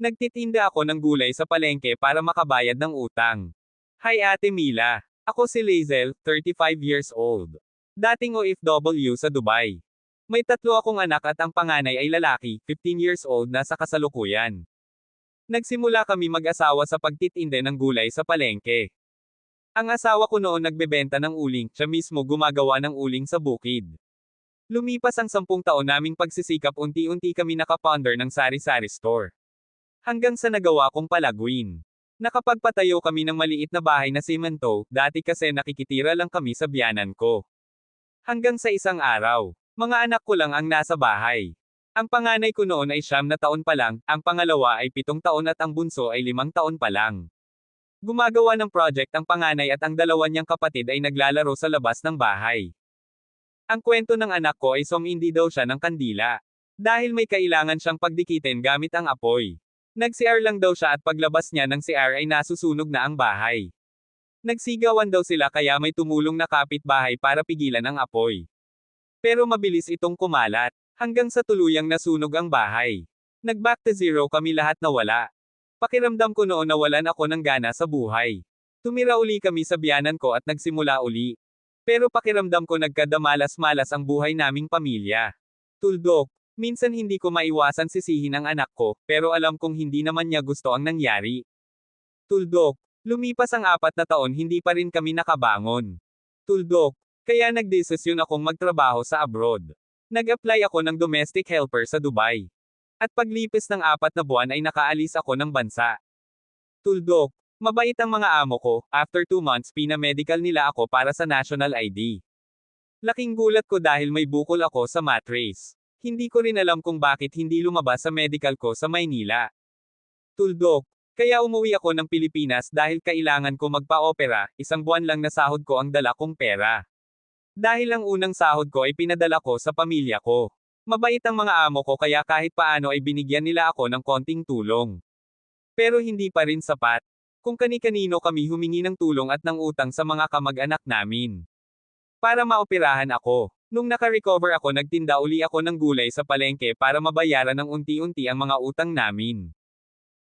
Nagtitinda ako ng gulay sa palengke para makabayad ng utang. Hi Ate Mila. Ako si Lazel, 35 years old. Dating OFW sa Dubai. May tatlo akong anak at ang panganay ay lalaki, 15 years old na sa kasalukuyan. Nagsimula kami mag-asawa sa pagtitinde ng gulay sa palengke. Ang asawa ko noon nagbebenta ng uling, siya mismo gumagawa ng uling sa bukid. Lumipas ang sampung taon naming pagsisikap unti-unti kami nakaponder ng sari-sari store. Hanggang sa nagawa kong palaguin. Nakapagpatayo kami ng maliit na bahay na simento, dati kasi nakikitira lang kami sa biyanan ko. Hanggang sa isang araw, mga anak ko lang ang nasa bahay. Ang panganay ko noon ay siyam na taon pa lang, ang pangalawa ay pitong taon at ang bunso ay limang taon pa lang. Gumagawa ng project ang panganay at ang dalawa niyang kapatid ay naglalaro sa labas ng bahay. Ang kwento ng anak ko ay sumindi daw siya ng kandila. Dahil may kailangan siyang pagdikitin gamit ang apoy. Nag-CR lang daw siya at paglabas niya ng CR ay nasusunog na ang bahay. Nagsigawan daw sila kaya may tumulong na kapitbahay para pigilan ang apoy. Pero mabilis itong kumalat, hanggang sa tuluyang nasunog ang bahay. Nag-back to zero kami lahat na wala. Pakiramdam ko noon nawalan ako ng gana sa buhay. Tumira uli kami sa biyanan ko at nagsimula uli. Pero pakiramdam ko nagkadamalas-malas ang buhay naming pamilya. Tuldok, minsan hindi ko maiwasan sisihin ang anak ko, pero alam kong hindi naman niya gusto ang nangyari. Tuldok, lumipas ang apat na taon hindi pa rin kami nakabangon. Tuldok, kaya nagdesisyon akong magtrabaho sa abroad. Nag-apply ako ng domestic helper sa Dubai. At paglipis ng apat na buwan ay nakaalis ako ng bansa. Tuldok, mabait ang mga amo ko, after two months pinamedical nila ako para sa national ID. Laking gulat ko dahil may bukol ako sa mattress. Hindi ko rin alam kung bakit hindi lumabas sa medical ko sa Maynila. Tuldok, kaya umuwi ako ng Pilipinas dahil kailangan ko magpa-opera, isang buwan lang na sahod ko ang dala kong pera. Dahil ang unang sahod ko ay pinadala ko sa pamilya ko. Mabait ang mga amo ko kaya kahit paano ay binigyan nila ako ng konting tulong. Pero hindi pa rin sapat. Kung kani-kanino kami humingi ng tulong at ng utang sa mga kamag-anak namin. Para maoperahan ako. Nung naka-recover ako nagtinda uli ako ng gulay sa palengke para mabayaran ng unti-unti ang mga utang namin.